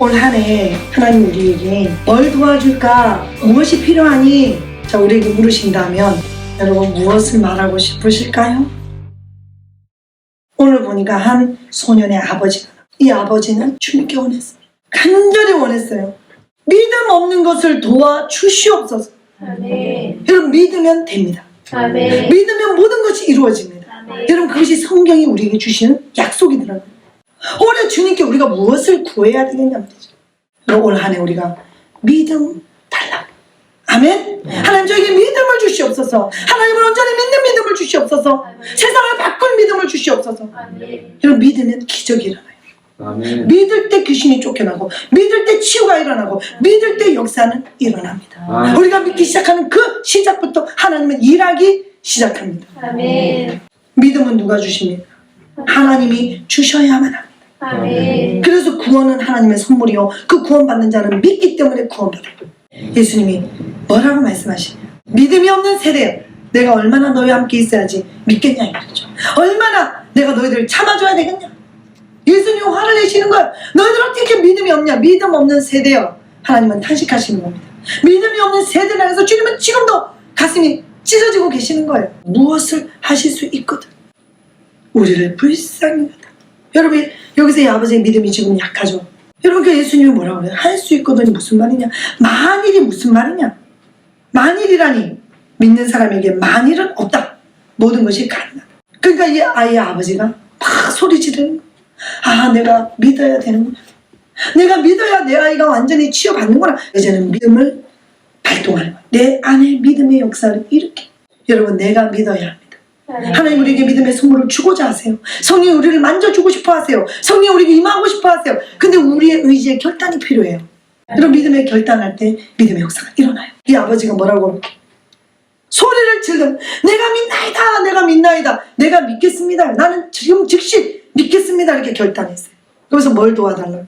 올 한해 하나님 우리에게 뭘 도와줄까? 무엇이 필요하니? 자, 우리에게 물으신다면 여러분 무엇을 말하고 싶으실까요? 오늘 보니까 한 소년의 아버지가 이 아버지는 주님께 원했어요. 간절히 원했어요. 믿음 없는 것을 도와 주시옵소서. 아멘. 여러분 믿으면 됩니다. 아멘. 믿으면 모든 것이 이루어집니다. 아멘. 여러분 그것이 성경이 우리에게 주시는 약속이더라고요. 올해 주님께 우리가 무엇을 구해야 되겠냐 말이죠. 여러분 올한 해 우리가 믿음 달라. 아멘. 하나님 저에게 믿음을 주시옵소서. 하나님을 온전히 믿는 믿음을 주시옵소서. 세상을 바꿀 믿음을 주시옵소서. 아멘. 여러분 믿으면 기적이 일어나요. 아멘. 믿을 때 귀신이 쫓겨나고 믿을 때 치유가 일어나고 믿을 때 역사는 일어납니다. 아멘. 우리가 믿기 시작하는 그 시작부터 하나님은 일하기 시작합니다. 아멘. 믿음은 누가 주십니까? 하나님이 주셔야만 합니다. 아멘. 그래서 구원은 하나님의 선물이요. 그 구원받는 자는 믿기 때문에 구원받아요. 예수님이 뭐라고 말씀하시냐? 믿음이 없는 세대, 내가 얼마나 너희와 함께 있어야지 믿겠냐 이 말이죠. 얼마나 내가 너희들을 참아줘야 되겠냐? 예수님 화를 내시는 거야. 너희들 어떻게 믿음이 없냐? 믿음 없는 세대요. 하나님은 탄식하시는 겁니다. 믿음이 없는 세대를 향해서 주님은 지금도 가슴이 찢어지고 계시는 거예요. 무엇을 하실 수 있거든. 우리를 불쌍히 여다. 여러분 여기서 이 아버지의 믿음이 지금 약하죠. 여러분 그 예수님이 뭐라고 그래요? 할 수 있거든이 무슨 말이냐? 만일이 무슨 말이냐? 만일이라니 믿는 사람에게 만일은 없다. 모든 것이 가능하다. 그러니까 이 아이의 아버지가 막 소리 지르는. 아 내가 믿어야 되는구나. 내가 믿어야 내 아이가 완전히 치유받는구나. 이제는 믿음을 발동하는 거예요. 내 안에 믿음의 역사를 일으켜. 여러분 내가 믿어야 합니다. 하나님 우리에게 믿음의 선물을 주고자 하세요. 성령 우리를 만져주고 싶어 하세요. 성령 우리에게 임하고 싶어 하세요. 근데 우리의 의지의 결단이 필요해요. 여러분 믿음의 결단할 때 믿음의 역사가 일어나요. 이 아버지가 뭐라고 소리를 질러 내가 믿나이다 내가 믿나이다 내가 믿겠습니다 나는 지금 즉시 믿겠습니다 이렇게 결단했어요. 그래서 뭘 도와달라고.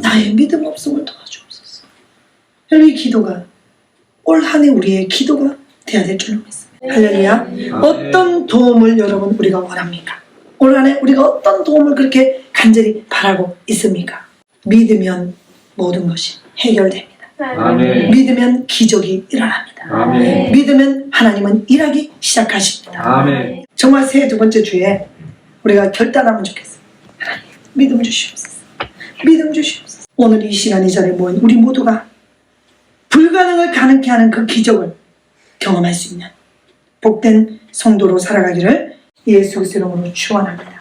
나의 믿음 없음을 도와주옵소서. 여러분 이 기도가 올 한해 우리의 기도가 돼야 될 줄로 믿습니다. 할렐루야. 어떤 도움을 여러분 우리가 원합니까? 올 한해 우리가 어떤 도움을 그렇게 간절히 바라고 있습니까? 믿으면 모든 것이 해결됩니다. 아멘. 믿으면 기적이 일어납니다. 아멘. 믿으면 하나님은 일하기 시작하십니다. 아멘. 정말 새해 두 번째 주에 우리가 결단하면 좋겠어요. 하나님, 믿음 주시옵소서. 믿음 주시옵소서. 오늘 이 시간 이 자리에 모인 우리 모두가 불가능을 가능케 하는 그 기적을 경험할 수 있는 복된 성도로 살아가기를 예수 그리스도 이름으로 축원합니다.